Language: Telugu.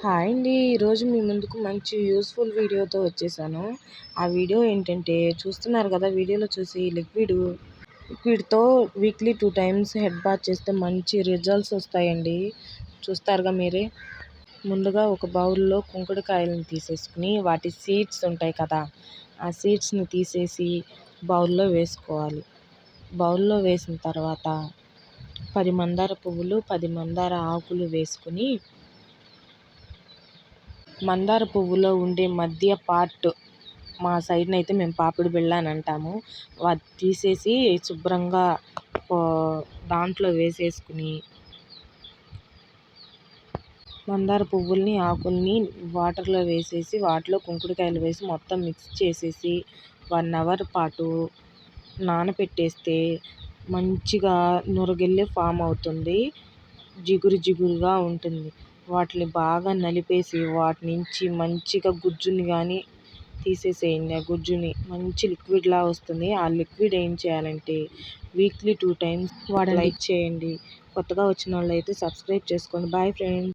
హాయ్ అండి. ఈరోజు మీ ముందుకు మంచి యూస్ఫుల్ వీడియోతో వచ్చేసాను. ఆ వీడియో ఏంటంటే చూస్తున్నారు కదా వీడియోలో చూసి liquid లిక్విడ్తో weekly two times head bath చేస్తే మంచి రిజల్ట్స్ వస్తాయండి. చూస్తారుగా మీరే? ముందుగా ఒక బౌల్లో కుంకుడుకాయలను తీసేసుకుని వాటి సీడ్స్ ఉంటాయి కదా ఆ సీడ్స్ని తీసేసి బౌల్లో వేసుకోవాలి. బౌల్లో వేసిన తర్వాత పది మందార పువ్వులు పది మందార ఆకులు వేసుకుని మందార పువ్వులో ఉండే మధ్య పార్ట్ మా సైడ్న అయితే మేము పాపిడి బిళ్ళ అని అంటాము. అది తీసేసి శుభ్రంగా దాంట్లో వేసేసుకుని మందార పువ్వుల్ని ఆకుల్ని వాటర్లో వేసేసి వాటిలో కుంకుడుకాయలు వేసి మొత్తం మిక్స్ చేసేసి వన్ అవర్ పాటు నానపెట్టేస్తే మంచిగా నురగెల్లే ఫామ్ అవుతుంది. జిగురు జిగురుగా ఉంటుంది. వాటిని బాగా నలిపేసి వాటి నుంచి మంచిగా గుజ్జుని కానీ తీసేసేయండి. ఆ గుజ్జుని మంచి లిక్విడ్లా వస్తుంది. ఆ లిక్విడ్ ఏం చేయాలంటే వీక్లీ టూ టైమ్స్ వాడు లైక్ చేయండి. కొత్తగా వచ్చిన వాళ్ళు అయితే సబ్స్క్రైబ్ చేసుకోండి. Bye friends